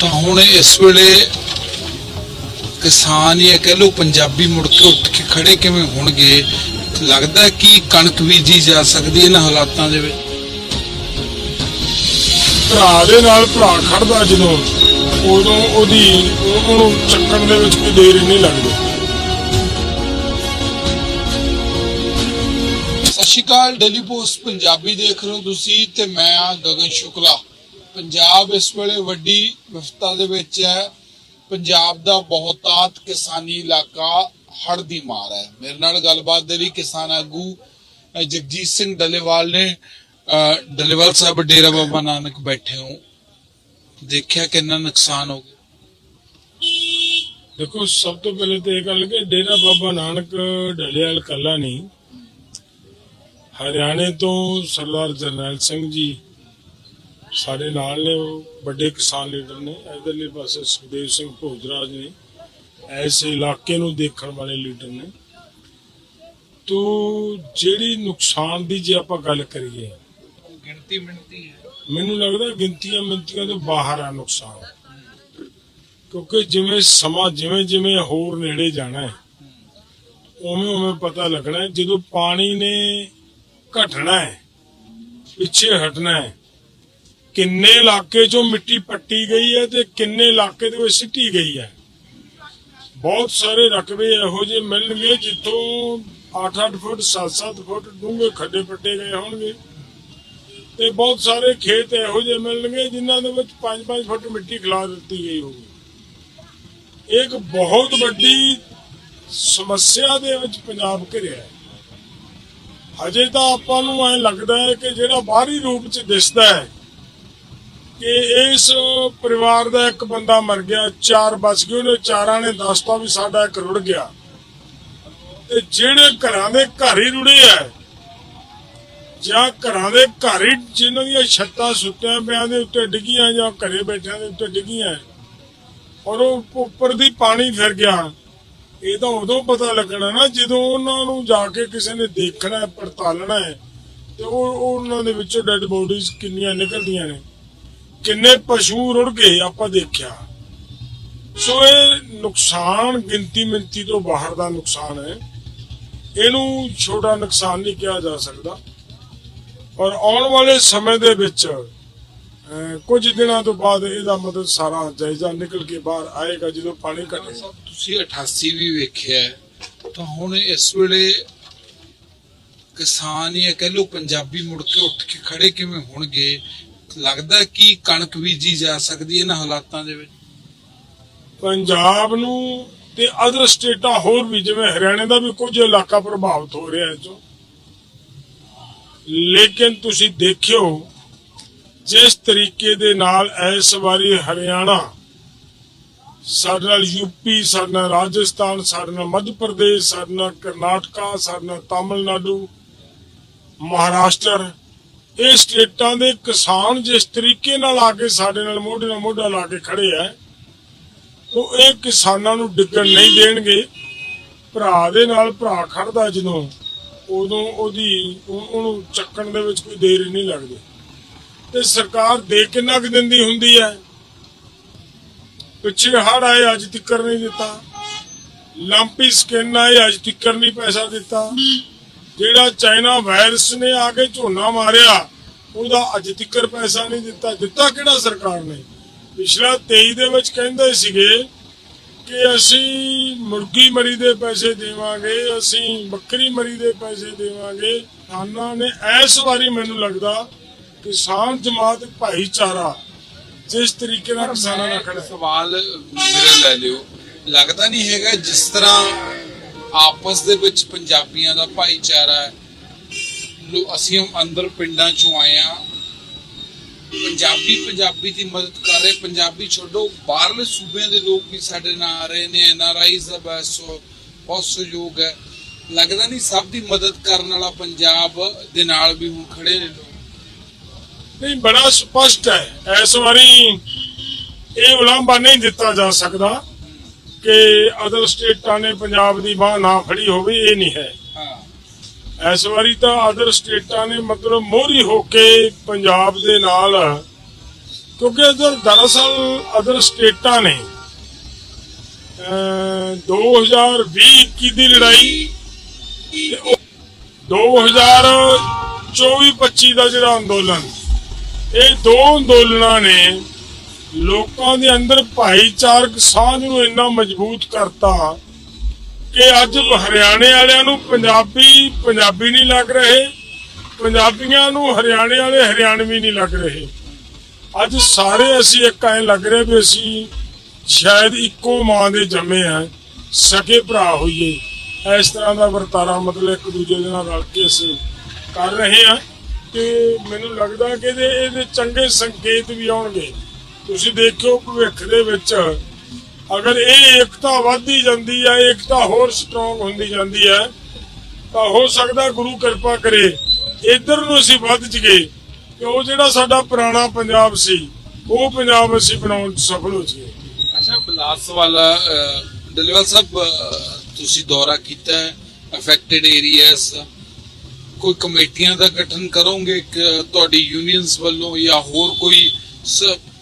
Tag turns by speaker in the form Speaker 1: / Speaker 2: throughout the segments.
Speaker 1: ਤਾਂ ਹੁਣ ਇਸ ਵੇਲੇ ਕਿਸਾਨ ਜਾਂ ਕਹਿ ਲਓ ਪੰਜਾਬੀ ਮੁੜ ਕੇ ਉੱਠ ਕੇ ਖੜੇ ਕਿਵੇਂ ਹੋਣਗੇ? ਲੱਗਦਾ ਕਿ ਕਣਕ ਬੀਜੀ ਜਾ ਸਕਦੀ ਇਹਨਾਂ ਹਾਲਾਤਾਂ ਦੇ ਵਿੱਚ।
Speaker 2: ਭਰਾ ਦੇ ਨਾਲ ਭਰਾ ਖੜਦਾ ਜਦੋਂ ਉਦੋਂ ਉਹਦੀ ਉਹਨੂੰ ਚੱਕਣ ਦੇ ਵਿੱਚ ਕੋਈ ਦੇਰ ਨਹੀਂ ਲੱਗਦੀ।
Speaker 1: ਸਤਿ ਸ਼੍ਰੀ ਅਕਾਲ ਡੇਲੀ ਪੋਸਟ ਪੰਜਾਬੀ ਦੇਖ ਰਹੇ ਹੋ ਤੁਸੀਂ ਤੇ ਮੈਂ ਆ ਗਗਨ ਸ਼ੁਕਲਾ। ਪੰਜਾਬ ਇਸ ਵੇਲੇ ਵੱਡੀ ਵਿਫਤਾ ਦੇ ਵਿੱਚ ਹੈ। ਪੰਜਾਬ ਦਾ ਬਹੁਤਾਤ ਕਿਸਾਨੀ ਇਲਾਕਾ ਹੜ੍ਹ ਦੀ ਮਾਰ ਹੈ। ਮੇਰੇ ਨਾਲ ਗੱਲਬਾਤ ਦੇ ਲਈ ਕਿਸਾਨ ਆਗੂ ਜਗਜੀਤ ਸਿੰਘ ਡੱਲੇਵਾਲ ਨੇ। ਅ, ਸਾਹਿਬ ਡੇਰਾ ਬਾਬਾ ਨਾਨਕ ਬੈਠੇ ਹੋ। ਦੇਖਿਆ ਕਿੰਨਾ ਨੁਕਸਾਨ ਹੋ ਗਿਆ।
Speaker 2: ਦੇਖੋ ਸਭ ਤੋਂ ਪਹਿਲੇ ਤੇ ਇਹ ਗੱਲ ਕਿ ਡੇਰਾ ਬਾਬਾ ਨਾਨਕ ਢਲਿਆਲ ਕੱਲਾ ਨਹੀਂ। ਹਰਿਆਣੇ ਤੋਂ ਸਰਦਾਰ ਜਰਨੈਲ ਸਿੰਘ ਜੀ ਸਾਡੇ ਨਾਲ ਨੇ ਉਹ ਵੱਡੇ ਕਿਸਾਨ ਲੀਡਰ ਨੇ ਇਧਰਲੇ ਪਾਸੇ ਸੁਖਦੇਵ ਸਿੰਘ ਭੋਜਰਾਜ ਨੇ ਐਸੇ ਇਲਾਕੇ ਨੂੰ ਦੇਖਣ ਵਾਲੇ ਲੀਡਰ ਨੇ। ਤੋ ਜਿਹੜੀ ਨੁਕਸਾਨ ਦੀ ਜੇ ਆਪਾਂ ਗੱਲ ਕਰੀਏ
Speaker 1: ਗਿਣਤੀ ਮਿਣਤੀ ਹੈ।
Speaker 2: ਮੈਨੂੰ ਲੱਗਦਾ ਗਿਣਤੀਆਂ ਮਿੰਤੀਆਂ ਤੋਂ ਬਾਹਰ ਆ ਨੁਕਸਾਨ। ਕਿਉਂਕਿ ਜਿਵੇਂ ਸਮਾਂ ਜਿਵੇਂ ਜਿਵੇਂ ਹੋਰ ਨੇੜੇ ਜਾਣਾ ਹੈ ਉਵੇਂ ਉਵੇਂ ਪਤਾ ਲੱਗਣਾ ਹੈ ਜਦੋਂ ਪਾਣੀ ਨੇ ਘਟਣਾ ਹੈ ਪਿੱਛੇ ਹਟਣਾ ਹੈ ਕਿੰਨੇ ਇਲਾਕੇ ਚੋਂ ਮਿੱਟੀ ਪੱਟੀ ਗਈ ਹੈ ਤੇ ਕਿੰਨੇ ਇਲਾਕੇ ਦੇ ਵਿੱਚ ਸਿੱਟੀ ਗਈ ਹੈ? ਬਹੁਤ ਸਾਰੇ ਰਕਬੇ ਇਹੋ ਜਿਹੇ ਮਿਲਣਗੇ ਜਿੱਥੋਂ 8-8 ਫੁੱਟ 7-7 ਫੁੱਟ ਡੂੰਘੇ ਖੱਡੇ ਪੱਟੇ ਗਏ ਹੋਣਗੇ। ਤੇ ਬਹੁਤ ਸਾਰੇ ਖੇਤ ਇਹੋ ਜਿਹੇ ਮਿਲਣਗੇ ਜਿਨ੍ਹਾਂ ਦੇ ਵਿੱਚ 5-5 ਫੁੱਟ ਮਿੱਟੀ ਖਿਲਾ ਦਿੱਤੀ ਗਈ ਹੋਊਗੀ। ਇਹ ਇੱਕ ਬਹੁਤ ਵੱਡੀ ਸਮੱਸਿਆ ਦੇ ਵਿੱਚ ਪੰਜਾਬ ਘਿਰਿਆ ਹੈ। ਹਜੇ ਤਾਂ ਆਪਾਂ ਨੂੰ ਐ ਲੱਗਦਾ ਹੈ ਕਿ ਜਿਹੜਾ ਬਾਹਰੀ ਰੂਪ ਚ ਦਿਸਦਾ ਹੈ ਕਿ ਇਸ ਪਰਿਵਾਰ ਦਾ ਇੱਕ ਬੰਦਾ ਮਰ ਗਿਆ, ਚਾਰ ਬਚ ਗਏ, ਉਹਨੇ ਚਾਰਾਂ ਨੇ ਦੱਸਤਾ ਵੀ ਸਾਡਾ ਇੱਕ ਰੁੜ ਗਿਆ। ਤੇ ਜਿਹੜੇ ਘਰਾਂ ਦੇ ਘਰ ਹੀ ਰੁੜੇ ਆ, ਜਾਂ ਘਰਾਂ ਦੇ ਘਰ ਹੀ ਜਿਨ੍ਹਾਂ ਦੀਆਂ ਛੱਤਾਂ ਸੁੱਤਿਆਂ ਪਿਆਂ ਦੇ ਉੱਤੇ ਡਿੱਗੀਆਂ ਜਾਂ ਘਰੇ ਬੈਠਿਆਂ ਦੇ ਉੱਤੇ ਡਿੱਗੀਆਂ, ਔਰ ਉਹ ਉੱਪਰ ਦੀ ਪਾਣੀ ਫਿਰ ਗਿਆ ਇਹ ਤਾਂ ਉਦੋਂ ਪਤਾ ਲੱਗਣਾ ਨਾ, ਜਦੋਂ ਉਹਨਾਂ ਨੂੰ ਜਾ ਕੇ ਕਿਸੇ ਨੇ ਦੇਖਣਾ ਪੜਤਾਲਣਾ ਹੈ, ਤੇ ਉਹ ਉਹਨਾਂ ਦੇ ਵਿੱਚੋਂ ਡੈੱਡ ਬੋਡੀਜ਼ ਕਿੰਨੀਆਂ ਨਿਕਲਦੀਆਂ ਨੇ। ਕਿੰਨੇ ਪਸ਼ੂ ਰੁੜ ਗਏ ਆਪਾਂ ਦੇਖਿਆ। ਸੋ ਇਹ ਨੁਕਸਾਨ ਗਿਣਤੀ ਮਿੰਤੀ ਤੋਂ ਬਾਹਰ ਦਾ ਨੁਕਸਾਨ ਹੈ। ਇਹਨੂੰ ਛੋਟਾ ਨੁਕਸਾਨ ਨਹੀਂ ਕਿਹਾ ਜਾ ਸਕਦਾ। ਔਰ ਆਉਣ ਵਾਲੇ ਸਮੇਂ ਦੇ ਵਿੱਚ ਕੁਝ ਦਿਨਾਂ ਤੋਂ ਬਾਅਦ ਇਹਦਾ ਮਤਲਬ ਸਾਰਾ ਜਾਇਜ਼ਾ ਨਿਕਲ ਕੇ ਬਾਹਰ ਆਏਗਾ, ਜਦੋਂ ਪਾਣੀ ਘਟੇਗਾ
Speaker 1: ਸਾਹਿਬ ਤੁਸੀਂ 88 ਵੀ ਵੇਖਿਆ ਤਾਂ ਹੁਣ ਇਸ ਵੇਲੇ ਕਿਸਾਨ ਜਾਂ ਕਹਿ ਲੋ ਪੰਜਾਬੀ ਮੁੜ ਕੇ ਉੱਠ ਕੇ ਖੜੇ ਕਿਵੇਂ ਹੋਣਗੇ? ਲੱਗਦਾ ਹੈ ਕਿ ਕਣਕ ਬੀਜੀ ਜਾ ਸਕਦੀ ਹੈ ਇਹਨਾਂ ਹਾਲਾਤਾਂ ਦੇ ਵਿੱਚ?
Speaker 2: ਪੰਜਾਬ ਨੂੰ ਤੇ ਅਦਰ ਸਟੇਟਾਂ ਹੋਰ ਵੀ, ਜਿਵੇਂ ਹਰਿਆਣੇ ਦਾ ਵੀ ਕੁਝ ਇਲਾਕਾ ਪ੍ਰਭਾਵਿਤ ਹੋ ਰਿਹਾ ਹੈ ਜੋ। ਲੇਕਿਨ ਤੁਸੀਂ ਦੇਖਿਓ, ਜਿਸ ਤਰੀਕੇ ਦੇ ਨਾਲ ਇਸ ਵਾਰੀ ਹਰਿਆਣਾ ਸਾਡੇ ਨਾਲ ਯੂਪੀ ਸਾਡੇ ਨਾਲ ਰਾਜਸਥਾਨ, ਸਾਡੇ ਨਾਲ ਮੱਧ ਪ੍ਰਦੇਸ਼, ਸਾਡੇ ਨਾਲ ਕਰਨਾਟਕਾ, ਸਾਡੇ ਨਾਲ ਤਾਮਿਲਨਾਡੂ, ਮਹਾਰਾਸ਼ਟਰ ਇਹ ਸਟੇਟਾਂ ਦੇ ਕਿਸਾਨ ਜਿਸ ਤਰੀਕੇ ਨਾਲ ਆ ਕੇ ਸਾਡੇ ਨਾਲ ਮੋਢੇ ਨਾਲ ਮੋਢਾ ਲਾ ਕੇ ਖੜੇ ਆ, ਉਹ ਇਹ ਕਿਸਾਨਾਂ ਨੂੰ ਡਿੱਗਣ ਨਹੀਂ ਦੇਣਗੇ। ਭਰਾ ਦੇ ਨਾਲ ਭਰਾ ਖੜਦਾ ਜਦੋਂ, ਉਦੋਂ ਉਹਦੀ ਉਹਨੂੰ ਚੱਕਣ ਦੇ ਵਿੱਚ ਕੋਈ ਦੇਰ ਨਹੀਂ ਲੱਗਦੀ। ਤੇ ਸਰਕਾਰ ਦੇ ਕਿੰਨਾ ਕੁ ਦਿੰਦੀ ਹੁੰਦੀ ਹੈ? ਪਿੱਛੇ ਹੜ ਆਏ, ਅੱਜ ਤੱਕ ਨਹੀਂ ਦਿੱਤਾ। ਲੰਪੀ ਸਕਿਨ ਆਏ, ਅੱਜ ਤੱਕ ਨਹੀਂ ਪੈਸਾ ਦਿੱਤਾ। ਜਿਹੜਾ ਚਾਈਨਾ ਵਾਇਰਸ ਨੇ ਆ ਕੇ ਝੋਨਾ ਮਾਰਿਆ ਉਹਦਾ ਅੱਜ ਤੱਕ ਪੈਸਾ ਨਹੀਂ ਦਿੱਤਾ। ਦਿੱਤਾ ਕਿਹੜਾ ਸਰਕਾਰ ਨੇ? ਪਿਛਲਾ 23 ਦੇ ਵਿੱਚ ਕਹਿੰਦੇ ਸੀਗੇ ਕਿ ਅਸੀਂ ਮੁਰਗੀ ਮਰੀ ਦੇ ਪੈਸੇ ਦੇਵਾਂਗੇ ਅਸੀਂ ਬੱਕਰੀ ਮਰੀ ਦੇ ਪੈਸੇ ਦੇਵਾਂਗੇ। ਕਿਸਾਨਾਂ ਨੇ ਇਸ ਵਾਰੀ ਮੈਨੂੰ ਲੱਗਦਾ ਕਿਸਾਨ ਜਮਾਤ ਭਾਈਚਾਰਾ ਜਿਸ ਤਰੀਕੇ ਨਾਲ ਕਿਸਾਨਾਂ ਨਾਲ ਖੜਾ।
Speaker 1: ਸਵਾਲ ਮੇਰਾ ਲੈ ਲਿਓ। ਲੱਗਦਾ ਨਹੀਂ ਹੈਗਾ ਜਿਸ ਤਰ੍ਹਾਂ ਆਪਸ ਦੇ ਵਿੱਚ ਪੰਜਾਬੀਆਂ ਦਾ ਭਾਈਚਾਰਾ ਹੈ। ਅਸੀਂ ਅੰਦਰ ਪਿੰਡਾਂ ਚੋਂ ਆਏ ਆ ਪੰਜਾਬੀ ਪੰਜਾਬੀ ਦੀ ਮਦਦ ਕਰ ਰਹੇ, ਪੰਜਾਬੀ ਛੱਡੋ। ਬਾਹਰਲੇ ਸੂਬਿਆਂ ਦੇ ਲੋਕ ਵੀ ਸਾਡੇ ਨਾਲ ਆ ਰਹੇ ਨੇ। ਐਨਆਰਆਈਜ਼ ਦਾ ਬਹੁਤ ਸੋ- ਬਹੁਤ ਸਹਿਯੋਗ ਹੈ। ਲੱਗਦਾ ਨਹੀਂ ਸਭ ਦੀ ਮਦਦ ਕਰਨ ਵਾਲਾ ਪੰਜਾਬ ਦੇ ਨਾਲ ਵੀ ਹੁਣ ਖੜੇ ਨੇ ਲੋਕ।
Speaker 2: ਨਹੀਂ, ਬੜਾ ਸਪਸ਼ਟ ਹੈ। ਇਸ ਵਾਰੀ ਇਹ ਉਲਾਂਭਾ ਨਹੀਂ ਦਿੱਤਾ ਜਾ ਸਕਦਾ। ਕਿ ਅਦਰ ਸਟੇਟਾਂ ਨੇ ਪੰਜਾਬ ਦੀ ਬਾਹ ਨਾ ਫੜੀ ਹੋਵੇ ਇਹ ਨਹੀਂ ਹੈ।
Speaker 1: ਹਾਂ।
Speaker 2: ਇਸ ਵਾਰੀ ਤਾਂ ਅਦਰ ਸਟੇਟਾਂ ਨੇ ਮਤਲਬ ਮੋਹਰੀ ਹੋ ਕੇ ਪੰਜਾਬ ਦੇ ਨਾਲ ਕਿਉਂਕਿ ਇਧਰ ਦਰਅਸਲ ਅਦਰ ਸਟੇਟਾਂ ਨੇ ਅਹ 2020-21 ਦੀ ਲੜਾਈ ਤੇ ਉਹ 2024-25 ਦਾ ਜਿਹੜਾ ਅੰਦੋਲਨ ਇਹ ਦੋ ਅੰਦੋਲਨਾਂ ਨੇ ਲੋਕਾਂ ਦੇ ਅੰਦਰ ਭਾਈਚਾਰਕ ਸਾਂਝ ਨੂੰ ਇੰਨਾ ਮਜ਼ਬੂਤ ਕਰਤਾ ਕਿ ਅੱਜ ਹਰਿਆਣੇ ਵਾਲਿਆਂ ਨੂੰ ਪੰਜਾਬੀ ਪੰਜਾਬੀ ਨਹੀਂ ਲੱਗ ਰਹੇ। ਪੰਜਾਬੀਆਂ ਨੂੰ ਹਰਿਆਣੇ ਵਾਲੇ ਹਰਿਆਣਵੀ ਨਹੀਂ ਲੱਗ ਰਹੇ। ਅੱਜ ਸਾਰੇ ਅਸੀਂ ਇੱਕ ਐਂ ਲੱਗ ਰਹੇ ਵੀ ਅਸੀਂ ਸ਼ਾਇਦ ਇੱਕੋ ਮਾਂ ਦੇ ਜੰਮੇ ਆ, ਸਕੇ ਭਰਾ ਹੋਈਏ। ਇਸ ਤਰ੍ਹਾਂ ਦਾ ਵਰਤਾਰਾ ਮਤਲਬ ਇੱਕ ਦੂਜੇ ਦੇ ਨਾਲ ਰਲ ਕੇ ਅਸੀਂ ਕਰ ਰਹੇ ਆ ਤੇ ਮੈਨੂੰ ਲੱਗਦਾ ਕਿ ਇਹਦੇ ਚੰਗੇ ਸੰਕੇਤ ਵੀ ਆਉਣਗੇ। ਤੁਸੀਂ ਦੇਖਿਓ ਭਵਿੱਖ ਦੇ ਵਿੱਚ, ਅਗਰ ਇਹ ਏਕਤਾ ਵੱਧਦੀ ਜਾਂਦੀ ਹੈ, ਏਕਤਾ ਹੋਰ ਸਟਰੋਂਗ ਹੁੰਦੀ ਜਾਂਦੀ ਹੈ, ਤਾਂ ਹੋ ਸਕਦਾ ਗੁਰੂ ਕਿਰਪਾ ਕਰੇ, ਇਧਰ ਨੂੰ ਅਸੀਂ ਵੱਧ ਜਗੇ ਕਿ ਉਹ ਜਿਹੜਾ ਸਾਡਾ ਪੁਰਾਣਾ ਪੰਜਾਬ ਸੀ, ਉਹ ਪੰਜਾਬ ਅਸੀਂ ਬਣਾਉਣ 'ਚ ਸਫਲ ਹੋ ਜਾਈਏ।
Speaker 1: ਅੱਛਾ ਬਲਾਸ ਵਾਲਾ ਸਾਹਿਬ ਤੁਸੀਂ ਦੌਰਾ ਕੀਤਾ ਹੈ ਅਫੈਕਟਡ ਏਰੀਆਸ ਕੋਈ ਕਮੇਟੀਆਂ ਦਾ ਗਠਨ ਕਰੋਗੇ ਤੁਹਾਡੀ ਯੂਨੀਅਨਸ ਵੱਲੋਂ ਜਾਂ ਹੋਰ ਕੋਈ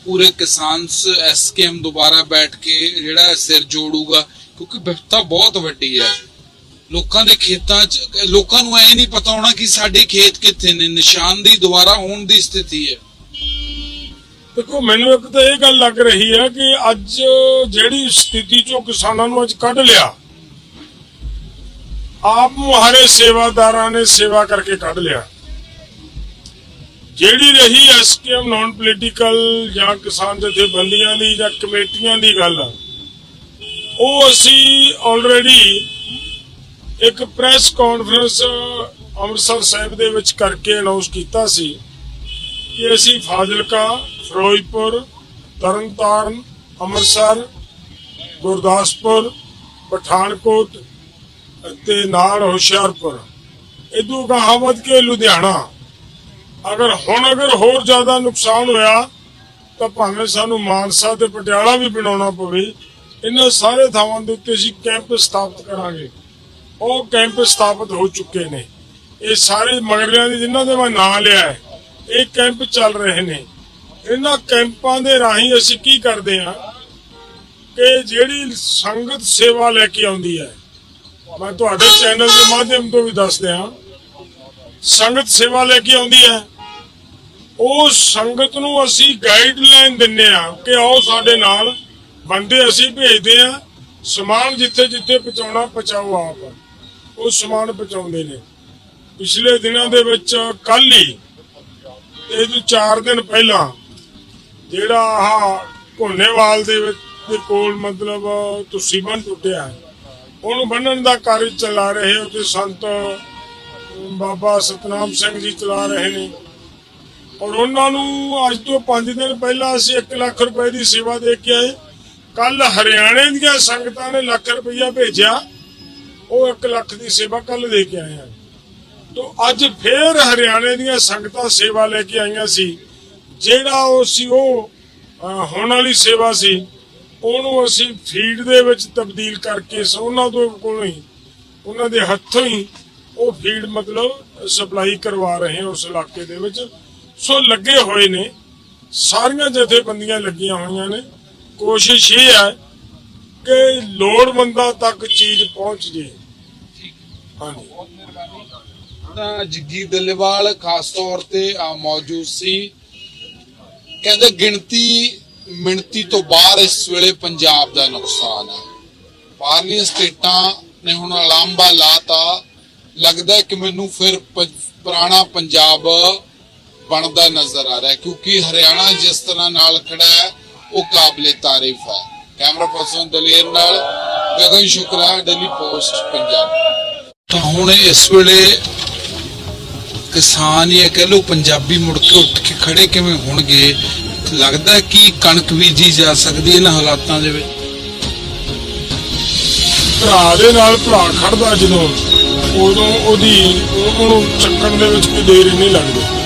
Speaker 1: ਪੂਰੇ ਕਿਸਾਨ ਐਸਕੇਐਮ ਦੁਬਾਰਾ ਬੈਠ ਕੇ ਜਿਹੜਾ ਸਿਰ ਜੋੜੂਗਾ, ਕਿਉਂਕਿ ਵਿਵਸਥਾ ਬਹੁਤ ਵੱਡੀ ਹੈ। ਲੋਕਾਂ ਦੇ ਖੇਤਾਂ 'ਚ, ਲੋਕਾਂ ਨੂੰ ਐ ਨਹੀਂ ਪਤਾ ਹੋਣਾ ਕਿ ਸਾਡੇ ਖੇਤ ਕਿੱਥੇ ਨੇ ਨਿਸ਼ਾਨਦੀ ਦੁਬਾਰਾ ਹੋਣ ਦੀ ਸਥਿਤੀ ਹੈ।
Speaker 2: ਦੇਖੋ, ਮੈਨੂੰ ਇੱਕ ਤਾਂ ਇਹ ਗੱਲ ਲੱਗ ਰਹੀ ਹੈ ਕਿ ਅੱਜ ਜਿਹੜੀ ਸਥਿਤੀ ਚੋਂ ਕਿਸਾਨਾਂ ਨੂੰ ਅੱਜ ਕੱਢ ਲਿਆ, ਆਪ ਮੁਹਾਰੇ ਸੇਵਾਦਾਰਾਂ ਨੇ ਸੇਵਾ ਕਰਕੇ ਕੱਢ ਲਿਆ। ਜਿਹੜੀ ਰਹੀ ਐਸਕੇਐਮ ਨਾਨ ਪੋਲੀਟੀਕਲ ਜਾਂ ਕਿਸਾਨ ਜਥੇਬੰਦੀਆਂ ਦੀ ਜਾਂ ਕਮੇਟੀਆਂ ਦੀ ਗੱਲ, ਉਹ ਅਸੀਂ ਆਲਰੇਡੀ ਇੱਕ ਪ੍ਰੈਸ ਕਾਨਫਰੰਸ ਅੰਮ੍ਰਿਤਸਰ ਸਾਹਿਬ ਦੇ ਵਿੱਚ ਕਰਕੇ ਅਨਾਉਂਸ ਕੀਤਾ ਸੀ ਕਿ ਅਸੀਂ ਫਾਜ਼ਿਲਕਾ, ਫਿਰੋਜ਼ਪੁਰ, ਤਰਨਤਾਰਨ, ਅੰਮ੍ਰਿਤਸਰ, ਗੁਰਦਾਸਪੁਰ, ਪਠਾਨਕੋਟ ਅਤੇ ਨਾਲ ਹੁਸ਼ਿਆਰਪੁਰ। ਇਦੋਂ ਗਾਹਾਂ ਵੱਧ ਕੇ ਲੁਧਿਆਣਾ। ਅਗਰ ਹੁਣ ਅਗਰ ਹੋਰ ਜ਼ਿਆਦਾ ਨੁਕਸਾਨ ਹੋਇਆ, ਤਾਂ ਭਾਵੇਂ ਸਾਨੂੰ ਮਾਨਸਾ ਤੇ ਪਟਿਆਲਾ ਵੀ ਬਣਾਉਣਾ ਪਵੇ, ਇਹਨਾਂ ਸਾਰੇ ਥਾਵਾਂ ਦੇ ਉੱਤੇ ਅਸੀਂ ਕੈਂਪ ਸਥਾਪਿਤ ਕਰਾਂਗੇ। ਉਹ ਕੈਂਪ ਸਥਾਪਿਤ ਹੋ ਚੁੱਕੇ ਨੇ। ਇਹ ਸਾਰੇ ਮਗਰਿਆਂ ਦੇ ਜਿਨ੍ਹਾਂ ਦੇ ਮੈਂ ਨਾਂ ਲਿਆ ਇਹ ਕੈਂਪ ਚੱਲ ਰਹੇ ਨੇ। ਇਹਨਾਂ ਕੈਂਪਾਂ ਦੇ ਰਾਹੀਂ ਅਸੀਂ ਕੀ ਕਰਦੇ ਹਾਂ ਕਿ ਜਿਹੜੀ ਸੰਗਤ ਸੇਵਾ ਲੈ ਕੇ ਆਉਂਦੀ ਹੈ, ਮੈਂ ਤੁਹਾਡੇ ਚੈਨਲ ਦੇ ਮਾਧਿਅਮ ਤੋਂ ਵੀ ਦੱਸ ਦਿਆਂ ਸੰਗਤ ਸੇਵਾ ਲੈ ਕੇ ਆਉਂਦੀ ਹੈ ਉਹ ਸੰਗਤ ਨੂੰ ਅਸੀਂ ਗਾਈਡਲਾਈਨ ਦਿੰਨੇ ਆ ਕਿ ਆਓ ਸਾਡੇ ਨਾਲ ਬੰਦੇ ਅਸੀਂ ਭੇਜਦੇ ਆ ਸਮਾਨ ਜਿੱਥੇ ਜਿੱਥੇ ਪਹੁੰਚਾਉਣਾ ਪਹੁੰਚਾਓ ਆਪ। ਉਹ ਸਮਾਨ ਪਹੁੰਚਾਉਂਦੇ ਨੇ। ਪਿਛਲੇ ਦਿਨਾਂ ਦੇ ਵਿੱਚ ਕੱਲ ਹੀ ਇਹ ਤੋਂ 4 ਦਿਨ ਪਹਿਲਾਂ ਜਿਹੜਾ ਆਹ ਘੋਨੇਵਾਲ ਦੇ ਵਿੱਚ ਦੇ ਕੋਲ ਮਤਲਬ ਤੁਸੀਂ ਬੰਨ ਟੁੱਟਿਆ ਹੈ, ਉਹਨੂੰ ਬੰਨਣ ਦਾ ਕਾਰਜ ਚਲਾ ਰਹੇ ਹੋ ਤੇ ਸੰਤ ਬਾਬਾ ਸਤਨਾਮ ਸਿੰਘ ਜੀ ਚਲਾ ਰਹੇ ਨੇ। ਔਰ ਉਹਨਾਂ ਨੂੰ ਅੱਜ ਤੋਂ 5 ਦਿਨ ਪਹਿਲਾਂ ਅਸੀਂ 1 ਲੱਖ ਰੁਪਏ ਦੀ ਸੇਵਾ ਦੇ ਕੇ ਆਏ। ਕੱਲ ਹਰਿਆਣੇ ਦੀਆਂ ਸੰਗਤਾਂ ਨੇ ਲੱਖ ਰੁਪਈਆ ਭੇਜਿਆ। ਉਹ 1 ਲੱਖ ਦੀ ਸੇਵਾ ਕੱਲ ਦੇ ਕੇ ਆਏ ਹਾਂ ਤੋ ਅੱਜ ਫੇਰ ਹਰਿਆਣੇ ਦੀਆਂ ਸੰਗਤਾਂ ਸੇਵਾ ਲੈ ਕੇ ਆਈਆਂ ਸੀ। ਜਿਹੜਾ ਉਹ ਸੀ ਉਹ ਹੋਣ ਵਾਲੀ ਸੇਵਾ ਸੀ। ਉਹਨੂੰ ਅਸੀਂ ਫੀਡ ਦੇ ਵਿੱਚ ਤਬਦੀਲ ਕਰਕੇ ਉਹਨਾਂ ਤੋਂ ਕੋਲੋਂ ਹੀ, ਉਹਨਾਂ ਦੇ ਹੱਥੋਂ ਹੀ ਉਹ ਫੀਡ ਮਤਲਬ ਸਪਲਾਈ ਕਰਵਾ ਰਹੇ ਹਾਂ ਉਸ ਇਲਾਕੇ ਦੇ ਵਿੱਚ। ਸੋ ਲੱਗੇ ਹੋਏ ਨੇ। ਸਾਰੀਆਂ ਜਥੇਬੰਦੀਆਂ ਲੱਗੀਆਂ ਹੋਈਆਂ ਨੇ। ਕੋਸ਼ਿਸ਼ ਇਹ ਹੈ ਕਿ ਲੋੜਵੰਦਾਂ ਤੱਕ ਚੀਜ਼ ਪਹੁੰਚ ਜੇ। ਹਾਂਜੀ।
Speaker 1: ਤਾਂ ਜੱਗੀ ਦੱਲੇਵਾਲ ਖਾਸ ਤੌਰ ਤੇ ਮੌਜੂਦ ਸੀ। ਕਹਿੰਦੇ ਗਿਣਤੀ ਮਿਣਤੀ ਤੋਂ ਬਾਹਰ ਇਸ ਵੇਲੇ ਪੰਜਾਬ ਦਾ ਨੁਕਸਾਨ ਹੈ। ਬਾਹਰਲੀਆਂ ਸਟੇਟਾਂ ਨੇ ਹੁਣ ਲਾਂਬਾ ਲਾਤਾ। ਲੱਗਦਾ ਹੈ ਕਿ ਮੈਨੂੰ ਫਿਰ ਪੁਰਾਣਾ ਪੰਜਾਬ ਬਣਦਾ ਨਜ਼ਰ ਆ ਰਿਹਾ ਹੈ, ਕਿਉਂਕਿ ਹਰਿਆਣਾ ਜਿਸ ਤਰ੍ਹਾਂ ਨਾਲ ਖੜਾ ਹੈ, ਉਹ ਕਾਬਲੇ ਤਾਰੀਫ ਹੈ। ਕੈਮਰਾ ਪਰਸਨ ਦਲੇਰ ਨਾਲ ਗਗਨ ਸ਼ੁਕਲਾ ਡੇਲੀ ਪੋਸਟ ਪੰਜਾਬ। ਤਾਂ ਹੁਣ ਇਸ ਵੇਲੇ ਕਿਸਾਨ ਜਾਂ ਕਹਿ ਲਓ ਪੰਜਾਬੀ ਮੁੜ ਕੇ ਉੱਠ ਕੇ ਖੜੇ ਕਿਵੇਂ ਹੋਣਗੇ, ਲੱਗਦਾ ਕਿ ਕਣਕ ਬੀਜੀ ਜਾ ਸਕਦੀ ਹੈ ਇਹਨਾਂ ਹਾਲਾਤਾਂ ਦੇ ਵਿੱਚ।
Speaker 2: ਭਰਾ ਦੇ ਨਾਲ ਭਰਾ ਖੜਦਾ ਜਦੋਂ ਉਦੋਂ ਉਹਦੀ, ਉਹਨੂੰ ਚੱਕਣ ਦੇ ਵਿੱਚ ਕੋਈ ਦੇਰ ਨਹੀਂ ਲੱਗਦੀ।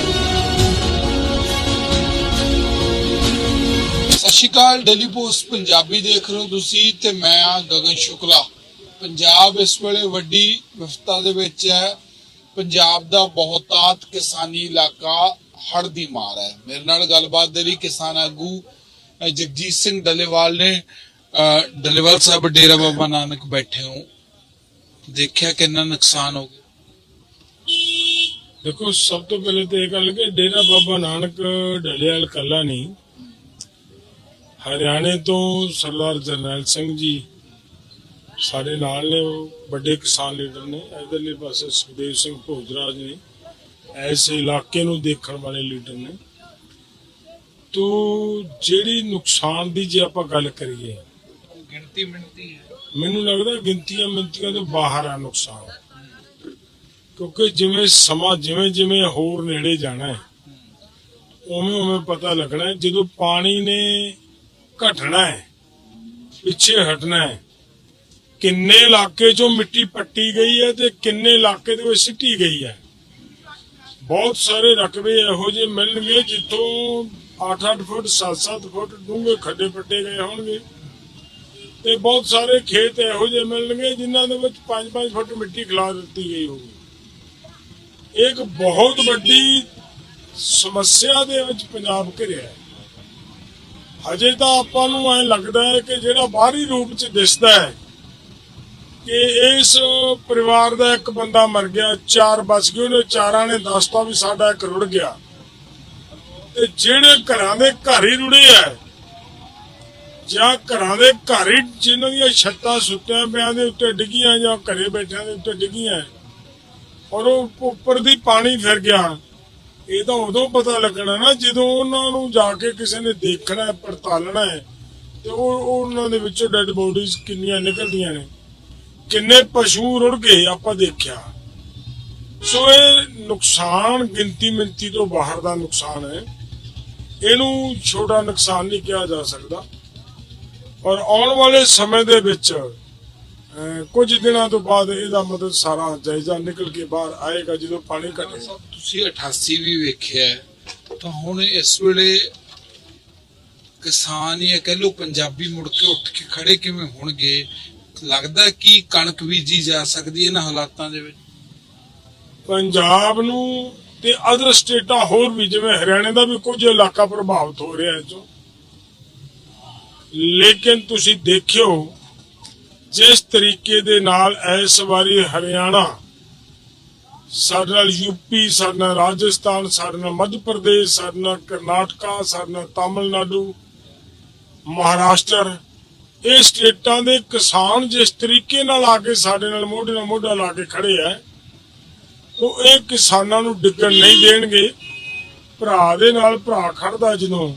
Speaker 1: ਸ਼੍ਰੀ ਅਕਾਲ ਡੇਲੀ ਪੋਸਟ ਪੰਜਾਬੀ ਦੇਖ ਰਹੇ ਹੋ ਤੁਸੀਂ ਤੇ ਮੈਂ ਆ ਗਗਨ ਸ਼ੁਕਲਾ। ਪੰਜਾਬ ਇਸ ਵੇਲੇ ਵੱਡੀ ਵਿਵਸਥਾ ਦੇ ਵਿੱਚ ਹੈ। ਪੰਜਾਬ ਦਾ ਬਹੁਤਾਤ ਕਿਸਾਨੀ ਇਲਾਕਾ ਹੜ੍ਹ ਦੀ ਮਾਰ ਹੈ। ਮੇਰੇ ਨਾਲ ਗੱਲਬਾਤ ਦੇ ਲਈ ਕਿਸਾਨ ਆਗੂ ਜਗਜੀਤ ਸਿੰਘ ਡੱਲੇਵਾਲ ਨੇ। ਅ, ਸਾਹਿਬ ਡੇਰਾ ਬਾਬਾ ਨਾਨਕ ਬੈਠੇ ਹੋ। ਦੇਖਿਆ ਕਿੰਨਾ ਨੁਕਸਾਨ ਹੋ ਗਿਆ।
Speaker 2: ਦੇਖੋ ਸਭ ਤੋਂ ਪਹਿਲੇ ਤੇ ਇਹ ਗੱਲ ਕਿ ਡੇਰਾ ਬਾਬਾ ਨਾਨਕ ਡਲਿਆਲ ਕੱਲਾ ਨਹੀਂ। ਹਰਿਆਣੇ ਤੋਂ ਸਰਦਾਰ ਜਰਨੈਲ ਸਿੰਘ ਜੀ ਸਾਡੇ ਨਾਲ ਨੇ ਵੱਡੇ ਕਿਸਾਨ ਲੀਡਰ ਨੇ ਇਧਰਲੇ ਪਾਸੇ ਸੁਖਦੇਵ ਸਿੰਘ ਭੋਜਰਾਜ ਨੇ ਐਸੇ ਇਲਾਕੇ ਨੂੰ ਦੇਖਣ ਵਾਲੇ ਲੀਡਰ ਨੇ। ਤੋ ਜਿਹੜੀ ਨੁਕਸਾਨ ਦੀ ਜੇ ਆਪਾਂ ਗੱਲ ਕਰੀਏ
Speaker 1: ਗਿਣਤੀ ਮਿਣਤੀ ਹੈ।
Speaker 2: ਮੈਨੂੰ ਲੱਗਦਾ ਗਿਣਤੀਆਂ ਮਿੰਤੀਆਂ ਤੋਂ ਬਾਹਰ ਆ ਨੁਕਸਾਨ। ਕਿਉਂਕਿ ਜਿਵੇਂ ਸਮਾਂ ਜਿਵੇਂ ਜਿਵੇਂ ਹੋਰ ਨੇੜੇ ਜਾਣਾ ਹੈ ਉਵੇਂ ਉਵੇਂ ਪਤਾ ਲੱਗਣਾ ਜਦੋਂ ਪਾਣੀ ਨੇ ਘਟਣਾ ਹੈ, ਪਿੱਛੇ ਹਟਣਾ ਹੈ। ਕਿੰਨੇ ਇਲਾਕੇ ਚੋਂ ਮਿੱਟੀ ਪੱਟੀ ਗਈ ਹੈ ਤੇ ਕਿੰਨੇ ਇਲਾਕੇ ਦੇ ਵਿੱਚ ਸਿੱਟੀ ਗਈ ਹੈ। ਬਹੁਤ ਸਾਰੇ ਰਕਬੇ ਇਹੋ ਜਿਹੇ ਮਿਲਣਗੇ ਜਿੱਥੋਂ 8-8 ਫੁੱਟ 7-7 ਫੁੱਟ ਡੂੰਘੇ ਖੱਡੇ ਪੱਟੇ ਗਏ ਹੋਣਗੇ। ਤੇ ਬਹੁਤ ਸਾਰੇ ਖੇਤ ਇਹੋ ਜਿਹੇ ਮਿਲਣਗੇ ਜਿਨ੍ਹਾਂ ਦੇ ਵਿੱਚ 5-5 ਫੁੱਟ ਮਿੱਟੀ ਖਿਲਾ ਦਿੱਤੀ ਗਈ ਹੋਊਗੀ। ਇੱਕ ਬਹੁਤ ਵੱਡੀ ਸਮੱਸਿਆ ਦੇ ਵਿੱਚ ਪੰਜਾਬ ਘਿਰਿਆ ਹੈ। ਹਜੇ ਤਾਂ ਆਪਾਂ ਨੂੰ ਐ ਲੱਗਦਾ ਹੈ ਕਿ ਜਿਹੜਾ ਬਾਹਰੀ ਰੂਪ ਚ ਦਿਸਦਾ ਹੈ ਕਿ ਇਸ ਪਰਿਵਾਰ ਦਾ ਇੱਕ ਬੰਦਾ ਮਰ ਗਿਆ, ਚਾਰ ਬਚ ਗਏ, ਉਹਨੇ ਚਾਰਾਂ ਨੇ ਦੱਸਤਾ ਵੀ ਸਾਡਾ ਇੱਕ ਰੁੜ ਗਿਆ। ਤੇ ਜਿਹੜੇ ਘਰਾਂ ਦੇ ਘਰ ਹੀ ਰੁੜੇ ਆ, ਜਾਂ ਘਰਾਂ ਦੇ ਘਰ ਹੀ ਜਿਨ੍ਹਾਂ ਦੀਆਂ ਛੱਤਾਂ ਸੁੱਤਿਆਂ ਪਿਆਂ ਦੇ ਉੱਤੇ ਡਿੱਗੀਆਂ ਜਾਂ ਘਰੇ ਬੈਠਿਆਂ ਦੇ ਉੱਤੇ ਡਿੱਗੀਆਂ, ਔਰ ਉਹ ਉੱਪਰ ਦੀ ਪਾਣੀ ਫਿਰ ਗਿਆ। ਇਹ ਤਾਂ ਉਦੋਂ ਪਤਾ ਲੱਗਣਾ ਨਾ ਜਦੋਂ ਉਹਨਾਂ ਨੂੰ ਜਾ ਕੇ ਕਿਸੇ ਨੇ ਦੇਖਣਾ ਹੈ, ਪੜਤਾਲਣਾ ਹੈ, ਤੇ ਉਹ ਉਹਨਾਂ ਦੇ ਵਿੱਚੋਂ ਡੈੱਡ ਬੋਡੀਜ਼ ਕਿੰਨੀਆਂ ਨਿਕਲਦੀਆਂ ਨੇ। ਕਿੰਨੇ ਪਸ਼ੂ ਰੁੜ ਗਏ ਆਪਾਂ ਦੇਖਿਆ। ਸੋ ਇਹ ਨੁਕਸਾਨ ਗਿਣਤੀ ਮਿੰਤੀ ਤੋਂ ਬਾਹਰ ਦਾ ਨੁਕਸਾਨ ਹੈ। ਇਹਨੂੰ ਛੋਟਾ ਨੁਕਸਾਨ ਨਹੀਂ ਕਿਹਾ ਜਾ ਸਕਦਾ। ਔਰ ਆਉਣ ਵਾਲੇ ਸਮੇਂ ਦੇ ਵਿੱਚ ਕੁਝ ਦਿਨਾਂ ਤੋਂ ਬਾਅਦ ਇਹਦਾ ਮਤਲਬ ਸਾਰਾ ਜਾਇਜ਼ਾ ਨਿਕਲ ਕੇ ਬਾਹਰ ਆਏਗਾ ਜਦੋਂ ਪਾਣੀ ਘਟੇਗਾ
Speaker 1: ਤੁਸੀਂ 88 ਵੀ ਵੇਖਿਆ ਤਾਂ ਹੁਣ ਇਸ ਵੇਲੇ ਕਿਸਾਨ ਜਾਂ ਕਹਿ ਲਓ ਪੰਜਾਬੀ ਮੁੜ ਕੇ ਉੱਠ ਕੇ ਖੜੇ ਕਿਵੇਂ ਹੋਣਗੇ? ਲੱਗਦਾ ਕਿ ਕਣਕ ਬੀਜੀ ਜਾ ਸਕਦੀ ਇਹਨਾਂ ਹਾਲਾਤਾਂ ਦੇ ਵਿੱਚ?
Speaker 2: ਪੰਜਾਬ ਨੂੰ ਤੇ ਅਦਰ ਸਟੇਟਾਂ ਹੋਰ ਵੀ ਜਿਵੇਂ ਹਰਿਆਣੇ ਦਾ ਵੀ ਕੁਝ ਇਲਾਕਾ ਪ੍ਰਭਾਵਿਤ ਹੋ ਰਿਹਾ ਹੈ ਜੋ। ਲੇਕਿਨ ਤੁਸੀਂ ਦੇਖਿਓ ਜਿਸ ਤਰੀਕੇ ਦੇ ਨਾਲ ਇਸ ਵਾਰੀ ਹਰਿਆਣਾ ਸਾਡੇ ਨਾਲ ਯੂਪੀ ਸਾਡੇ ਨਾਲ ਰਾਜਸਥਾਨ, ਸਾਡੇ ਨਾਲ ਮੱਧ ਪ੍ਰਦੇਸ਼, ਸਾਡੇ ਨਾਲ ਕਰਨਾਟਕਾ, ਸਾਡੇ ਨਾਲ ਤਾਮਿਲਨਾਡੂ, ਮਹਾਰਾਸ਼ਟਰ, ਇਹ ਸਟੇਟਾਂ ਦੇ ਕਿਸਾਨ ਜਿਸ ਤਰੀਕੇ ਨਾਲ ਆ ਕੇ ਸਾਡੇ ਨਾਲ, ਮੋਢੇ ਨਾਲ ਮੋਢਾ ਲਾ ਕੇ ਖੜੇ ਆ, ਉਹ ਇਹ ਕਿਸਾਨਾਂ ਨੂੰ ਡਿੱਗਣ ਨਹੀਂ ਦੇਣਗੇ। ਭਰਾ ਦੇ ਨਾਲ ਭਰਾ ਖੜਦਾ ਜਦੋਂ,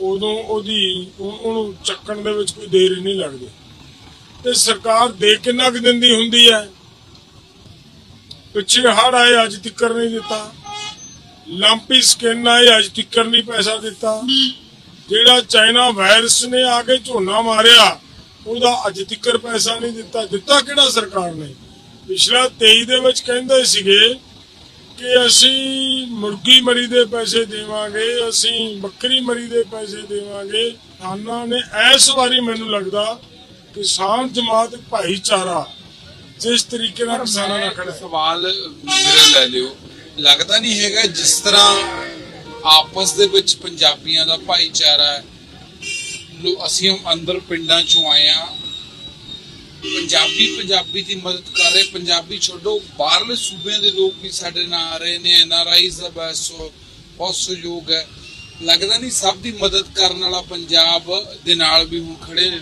Speaker 2: ਉਦੋਂ ਉਹਦੀ, ਉਹ- ਉਹਨੂੰ ਚੱਕਣ ਦੇ ਵਿੱਚ ਕੋਈ ਦੇਰ ਨਹੀਂ ਲੱਗਦੀ। ਤੇ ਸਰਕਾਰ ਦੇ ਕਿੰਨਾ ਕੁ ਦਿੰਦੀ ਹੁੰਦੀ ਹੈ? ਪਿੱਛੇ ਹੜ ਆਏ, ਅੱਜ ਤੱਕ ਨਹੀਂ ਦਿੱਤਾ। ਲੰਪੀ ਸਕਿਨ ਆਏ ਅੱਜ ਤੱਕ ਨਹੀਂ ਪੈਸਾ ਦਿੱਤਾ। ਜਿਹੜਾ ਚਾਈਨਾ ਵਾਇਰਸ ਨੇ ਆ ਕੇ ਝੋਨਾ ਮਾਰਿਆ, ਉਹਦਾ ਅੱਜ ਤੱਕ ਪੈਸਾ ਨਹੀਂ ਦਿੱਤਾ। ਦਿੱਤਾ ਕਿਹੜਾ ਸਰਕਾਰ ਨੇ? ਪਿਛਲਾ 23 ਦੇ ਵਿੱਚ ਕਹਿੰਦੇ ਸੀਗੇ ਕਿ ਅਸੀਂ ਮੁਰਗੀ ਮਰੀ ਦੇ ਪੈਸੇ ਦੇਵਾਂਗੇ, ਅਸੀਂ ਬੱਕਰੀ ਮਰੀ ਦੇ ਪੈਸੇ ਦੇਵਾਂਗੇ। ਕਿਸਾਨਾਂ ਨੇ ਇਸ ਵਾਰੀ ਮੈਨੂੰ ਲੱਗਦਾ ਕਿਸਾਨ ਜਮਾਤ ਭਾਈਚਾਰਾ ਜਿਸ ਤਰੀਕੇ ਨਾਲ ਕਿਸਾਨਾਂ ਨਾਲ ਖੜਾ।
Speaker 1: ਸਵਾਲ ਮੇਰੇ ਲੈ ਲਿਓ। ਲੱਗਦਾ ਨਹੀਂ ਹੈਗਾ ਜਿਸ ਤਰ੍ਹਾਂ ਆਪਸ ਦੇ ਵਿੱਚ ਪੰਜਾਬੀਆਂ ਦਾ ਭਾਈਚਾਰਾ ਹੈ। ਲੋ ਅਸੀਂ ਅੰਦਰ ਪਿੰਡਾਂ ਚੋਂ ਆਏ ਆ ਪੰਜਾਬੀ ਪੰਜਾਬੀ ਦੀ ਮਦਦ ਕਰ ਰਹੇ। ਪੰਜਾਬੀ ਛੱਡੋ ਬਾਹਰਲੇ ਸੂਬਿਆਂ ਦੇ ਲੋਕ ਵੀ ਸਾਡੇ ਨਾਲ ਆ ਰਹੇ ਨੇ। ਐਨਆਰਆਈਜ਼ ਦਾ ਬਸ ਸੋ- ਬਹੁਤ ਸਹਿਯੋਗ ਹੈ। ਲੱਗਦਾ ਨਹੀਂ ਸਭ ਦੀ ਮਦਦ ਕਰਨ ਵਾਲਾ ਪੰਜਾਬ ਦੇ ਨਾਲ ਵੀ ਹੁਣ ਖੜੇ ਨੇ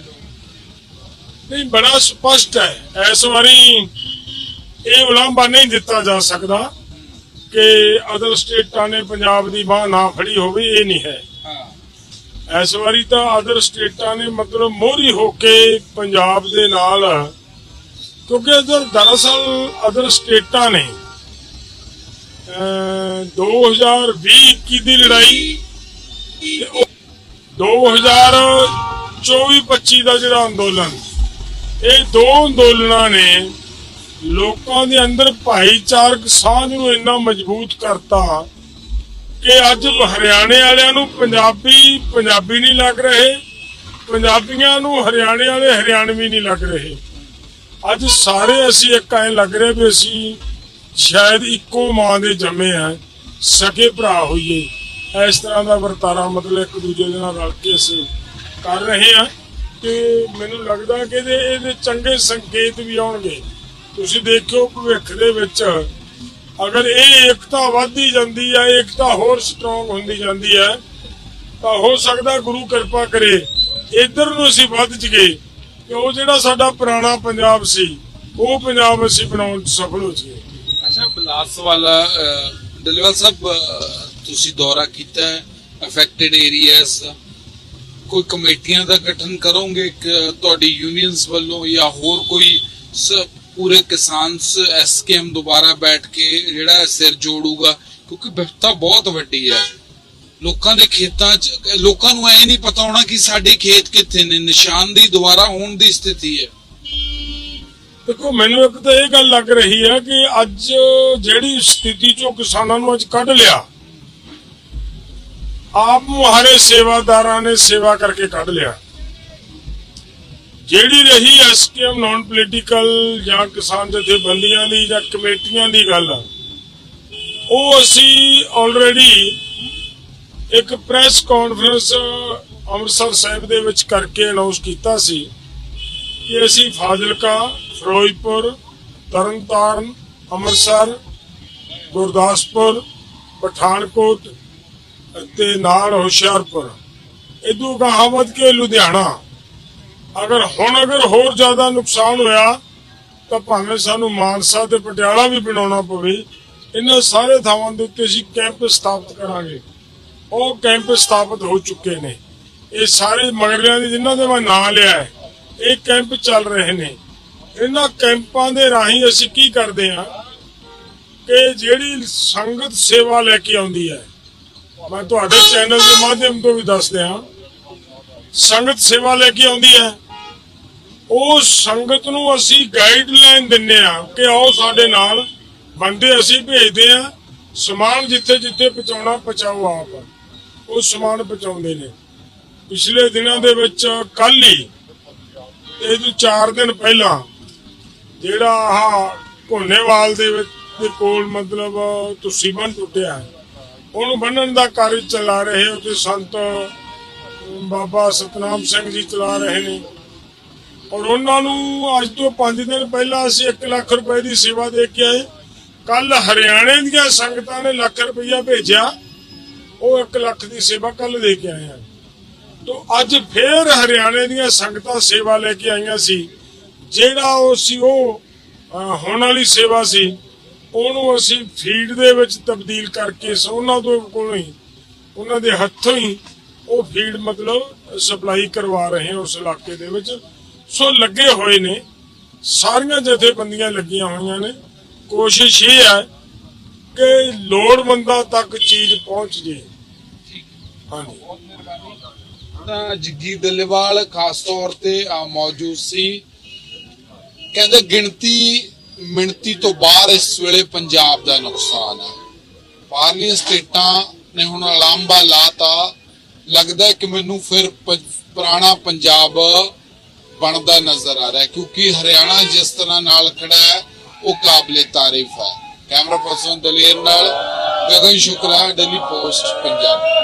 Speaker 2: ਨਹੀਂ ਬੜਾ ਸਪਸ਼ਟ ਹੈ। ਇਸ ਵਾਰੀ ਇਹ ਉਲਾਂਭਾ ਨਹੀਂ ਦਿੱਤਾ ਜਾ ਸਕਦਾ ਕਿ ਅਦਰ ਸਟੇਟਾਂ ਨੇ ਪੰਜਾਬ ਦੀ ਬਾਹ ਨਾ ਫੜੀ ਹੋਵੇ ਇਹ ਨਹੀਂ ਹੈ।
Speaker 1: ਹਾਂ।
Speaker 2: ਇਸ ਵਾਰੀ ਤਾਂ ਅਦਰ ਸਟੇਟਾਂ ਨੇ ਮਤਲਬ ਮੋਹਰੀ ਹੋ ਕੇ ਪੰਜਾਬ ਦੇ ਨਾਲ ਕਿਉਂਕਿ ਅਦਰ ਦਰਅਸਲ ਅਦਰ ਸਟੇਟਾਂ ਨੇ ਅਹ, 2020-21 ਦੀ ਲੜਾਈ ਤੇ ਉਹ 2024-25 ਦਾ ਜਿਹੜਾ ਅੰਦੋਲਨ ਇਹ ਦੋ ਅੰਦੋਲਨਾਂ ਨੇ ਲੋਕਾਂ ਦੇ ਅੰਦਰ ਭਾਈਚਾਰਕ ਸਾਂਝ ਨੂੰ ਇੰਨਾ ਮਜ਼ਬੂਤ ਕਰਤਾ ਕਿ ਅੱਜ ਹਰਿਆਣੇ ਵਾਲਿਆਂ ਨੂੰ ਪੰਜਾਬੀ ਪੰਜਾਬੀ ਨਹੀਂ ਲੱਗ ਰਹੇ, ਪੰਜਾਬੀਆਂ ਨੂੰ ਹਰਿਆਣੇ ਵਾਲੇ ਹਰਿਆਣਵੀ ਨਹੀਂ ਲੱਗ ਰਹੇ। ਅੱਜ ਸਾਰੇ ਅਸੀਂ ਇੱਕ ਐਂ ਲੱਗ ਰਹੇ ਵੀ ਅਸੀਂ ਸ਼ਾਇਦ ਇੱਕੋ ਮਾਂ ਦੇ ਜੰਮੇ ਆ ਸਕੇ ਭਰਾ ਹੋਈਏ। ਇਸ ਤਰ੍ਹਾਂ ਦਾ ਵਰਤਾਰਾ ਮਤਲਬ ਇੱਕ ਦੂਜੇ ਦੇ ਨਾਲ ਰਲ ਕੇ ਅਸੀਂ ਕਰ ਰਹੇ ਹਾਂ। ਤੇ ਮੈਨੂੰ ਲੱਗਦਾ ਕਿ ਇਹਦੇ ਇਹਦੇ ਚੰਗੇ ਸੰਕੇਤ ਵੀ ਆਉਣਗੇ। ਤੁਸੀਂ ਦੇਖਿਓ ਭਵਿੱਖ ਦੇ ਵਿੱਚ ਅਗਰ ਇਹ ਏਕਤਾ ਵੱਧਦੀ ਜਾਂਦੀ ਹੈ ਏਕਤਾ ਹੋਰ ਸਟਰੋਂਗ ਹੁੰਦੀ ਜਾਂਦੀ ਹੈ ਤਾਂ ਹੋ ਸਕਦਾ ਗੁਰੂ ਕਿਰਪਾ ਕਰੇ। ਇਧਰ ਨੂੰ ਅਸੀਂ ਵੱਧ ਜਗੇ ਕਿ ਉਹ ਜਿਹੜਾ ਸਾਡਾ ਪੁਰਾਣਾ ਪੰਜਾਬ ਸੀ ਉਹ ਪੰਜਾਬ ਅਸੀਂ ਬਣਾਉਣ 'ਚ ਸਫਲ ਹੋ ਜਾਈਏ
Speaker 1: ਅੱਛਾ ਬਲਾਸ ਵਾਲਾ ਅਹ, ਸਾਹਿਬ ਤੁਸੀਂ ਦੌਰਾ ਕੀਤਾ ਹੈ। ਅਫੈਕਟਡ ਏਰੀਆਸ ਕੋਈ ਕਮੇਟੀਆਂ ਦਾ ਗਠਨ ਕਰੋਗੇ ਤੁਹਾਡੀ ਯੂਨੀਅਨਸ ਵੱਲੋਂ ਜਾਂ ਹੋਰ ਕੋਈ ਪੂਰੇ ਕਿਸਾਨ ਐਸਕੇਐਮ ਦੁਬਾਰਾ ਬੈਠ ਕੇ ਜਿਹੜਾ ਸਿਰ ਜੋੜੂਗਾ, ਕਿਉਂਕਿ ਵਿਵਸਥਾ ਬਹੁਤ ਵੱਡੀ ਹੈ। ਲੋਕਾਂ ਦੇ ਖੇਤਾਂ 'ਚ, ਲੋਕਾਂ ਨੂੰ ਐ ਨਹੀਂ ਪਤਾ ਹੋਣਾ ਕਿ ਸਾਡੇ ਖੇਤ ਕਿੱਥੇ ਨੇ, ਨਿਸ਼ਾਨਦੇਹੀ ਦੁਬਾਰਾ ਹੋਣ ਦੀ ਸਥਿਤੀ ਹੈ।
Speaker 2: ਦੇਖੋ, ਮੈਨੂੰ ਇੱਕ ਤਾਂ ਇਹ ਗੱਲ ਲੱਗ ਰਹੀ ਹੈ ਕਿ ਅੱਜ ਜਿਹੜੀ ਸਥਿਤੀ ਚੋਂ ਕਿਸਾਨਾਂ ਨੂੰ ਅੱਜ ਕੱਢ ਲਿਆ ਆਪ ਮੁਹਾਰੇ ਸੇਵਾਦਾਰਾਂ ਨੇ ਸੇਵਾ ਕਰਕੇ ਕੱਢ ਲਿਆ। ਜਿਹੜੀ ਰਹੀ ਐਸਕੇਐਮ ਨਾਨ ਪੋਲੀਟੀਕਲ ਜਾਂ ਕਿਸਾਨ ਜਥੇਬੰਦੀਆਂ ਦੀ ਜਾਂ ਕਮੇਟੀਆਂ ਦੀ ਗੱਲ ਆ, ਉਹ ਅਸੀਂ ਆਲਰੇਡੀ ਇੱਕ ਪ੍ਰੈਸ ਕਾਨਫਰੰਸ ਅੰਮ੍ਰਿਤਸਰ ਸਾਹਿਬ ਦੇ ਵਿੱਚ ਕਰਕੇ ਅਨਾਉਂਸ ਕੀਤਾ ਸੀ ਕਿ ਅਸੀਂ ਫਾਜ਼ਿਲਕਾ ਫਿਰੋਜ਼ਪੁਰ ਤਰਨਤਾਰਨ ਅੰਮ੍ਰਿਤਸਰ ਗੁਰਦਾਸਪੁਰ ਪਠਾਨਕੋਟ ਅਤੇ ਨਾਲ ਹੁਸ਼ਿਆਰਪੁਰ। ਇਦੋਂ ਗਾਹਾਂ ਵੱਧ ਕੇ ਲੁਧਿਆਣਾ, ਅਗਰ ਹੁਣ ਅਗਰ ਹੋਰ ਜ਼ਿਆਦਾ ਨੁਕਸਾਨ ਹੋਇਆ, ਤਾਂ ਭਾਵੇਂ ਸਾਨੂੰ ਮਾਨਸਾ ਤੇ ਪਟਿਆਲਾ ਵੀ ਬਣਾਉਣਾ ਪਵੇ, ਇਹਨਾਂ ਸਾਰੇ ਥਾਵਾਂ ਦੇ ਉੱਤੇ ਅਸੀਂ ਕੈਂਪ ਸਥਾਪਿਤ ਕਰਾਂਗੇ। ਉਹ ਕੈਂਪ ਸਥਾਪਿਤ ਹੋ ਚੁੱਕੇ ਨੇ। ਇਹ ਸਾਰੇ ਮਗਰਿਆਂ ਦੇ ਜਿਨ੍ਹਾਂ ਦੇ ਮੈਂ ਨਾਂ ਲਿਆ ਇਹ ਕੈਂਪ ਚੱਲ ਰਹੇ ਨੇ। ਇਹਨਾਂ ਕੈਂਪਾਂ ਦੇ ਰਾਹੀਂ ਅਸੀਂ ਕੀ ਕਰਦੇ ਹਾਂ ਕਿ ਜਿਹੜੀ ਸੰਗਤ ਸੇਵਾ ਲੈ ਕੇ ਆਉਂਦੀ ਹੈ ਮੈਂ ਤੁਹਾਡੇ ਚੈਨਲ ਦੇ ਮਾਧਿਅਮ ਤੋਂ ਵੀ ਦੱਸ ਦਿਆਂ। ਸੰਗਤ ਸੇਵਾ ਲੈ ਕੇ ਆਉਂਦੀ ਹੈ। ਉਹ ਸੰਗਤ ਨੂੰ ਅਸੀਂ ਗਾਈਡਲਾਈਨ ਦਿੰਨੇ ਆ ਕਿ ਆਓ ਸਾਡੇ ਨਾਲ ਬੰਦੇ ਅਸੀਂ ਭੇਜਦੇ ਆ ਸਮਾਨ ਜਿੱਥੇ ਜਿੱਥੇ ਪਹੁੰਚਾਉਣਾ ਪਹੁੰਚਾਓ ਆਪ। ਉਹ ਸਮਾਨ ਪਹੁੰਚਾਉਂਦੇ ਨੇ। ਪਿਛਲੇ ਦਿਨਾਂ ਦੇ ਵਿੱਚ ਕੱਲ ਹੀ ਇਹ ਜੋ 4 ਦਿਨ ਪਹਿਲਾਂ ਜਿਹੜਾ ਆਹ ਘੋਨੇਵਾਲ ਦੇ ਵਿੱਚ ਕੋਲ ਮਤਲਬ ਤੁਸੀਂ ਬੰਨ ਟੁੱਟਿਆ ਹੈ, ਉਹਨੂੰ ਬੰਨਣ ਦਾ ਕਾਰਜ ਚਲਾ ਰਹੇ ਹੋ ਤੇ ਸੰਤ। ਬਾਬਾ ਸਤਨਾਮ ਸਿੰਘ ਜੀ ਚਲਾ ਰਹੇ ਨੇ। ਔਰ ਉਹਨਾਂ ਨੂੰ ਅੱਜ ਤੋਂ 5 ਦਿਨ ਪਹਿਲਾਂ ਅਸੀਂ 1 ਲੱਖ ਰੁਪਏ ਦੀ ਸੇਵਾ ਦੇ ਕੇ ਆਏ। ਕੱਲ ਹਰਿਆਣੇ ਦੀਆਂ ਸੰਗਤਾਂ ਨੇ ਲੱਖ ਰੁਪਈਆ ਭੇਜਿਆ। ਉਹ 1 ਲੱਖ ਦੀ ਸੇਵਾ ਕੱਲ ਦੇ ਕੇ ਆਏ ਆ। ਤੋ ਅੱਜ ਫੇਰ ਹਰਿਆਣੇ ਦੀਆਂ ਸੰਗਤਾਂ ਸੇਵਾ ਲੈ ਕੇ ਆਈਆਂ ਸੀ। ਜਿਹੜਾ ਉਹ ਸੀ ਉਹ ਹੋਣ ਵਾਲੀ ਸੇਵਾ ਸੀ। ਉਹਨੂੰ ਅਸੀਂ ਫੀਡ ਦੇ ਵਿੱਚ ਤਬਦੀਲ ਕਰਕੇ ਉਹਨਾਂ ਤੋਂ ਕੋਲੋਂ ਹੀ, ਉਹਨਾਂ ਦੇ ਹੱਥੋਂ ਹੀ ਉਹ ਫੀਡ ਮਤਲਬ ਸਪਲਾਈ ਕਰਵਾ ਰਹੇ ਹਾਂ ਉਸ ਇਲਾਕੇ ਦੇ ਵਿੱਚ। ਸੋ ਲੱਗੇ ਹੋਏ ਨੇ, ਸਾਰੀਆਂ ਜਥੇਬੰਦੀਆਂ ਲੱਗੀਆਂ ਹੋਈਆਂ ਨੇ। ਕੋਸ਼ਿਸ਼ ਇਹ ਹੈ ਕਿ ਲੋੜਵੰਦਾਂ ਤੱਕ ਚੀਜ਼ ਪਹੁੰਚ ਜੇ। ਹਾਂਜੀ।
Speaker 1: ਤਾਂ ਜੱਗੀ ਦੱਲੇਵਾਲ ਖਾਸ ਤੌਰ ਤੇ ਆ ਮੌਜੂਦ ਸੀ। ਕਹਿੰਦੇ ਗਿਣਤੀ ਮਿਣਤੀ ਤੋਂ ਬਾਹਰ ਇਸ ਵੇਲੇ ਪੰਜਾਬ ਦਾ ਨੁਕਸਾਨ ਹੈ। ਬਾਹਰਲੀਆਂ ਸਟੇਟਾਂ ਨੇ ਹੁਣ ਅਲਾਂਬਾ ਲਾਤਾ। ਲੱਗਦਾ ਕਿ ਮੈਨੂੰ ਫਿਰ ਪੁਰਾਣਾ ਪੰਜਾਬ ਬਣਦਾ ਨਜ਼ਰ ਆ ਰਿਹਾ ਕਿਉਂਕਿ ਹਰਿਆਣਾ ਜਿਸ ਤਰ੍ਹਾਂ ਨਾਲ ਖੜਾ ਹੈ, ਉਹ ਕਾਬਲੇ ਤਾਰੀਫ ਹੈ। ਕੈਮਰਾ ਪਰਸਨ ਦਲੇਰ ਨਾਲ ਗਗਨ ਸ਼ੁਕਲਾ, ਡੇਲੀ ਪੋਸਟ, ਪੰਜਾਬ।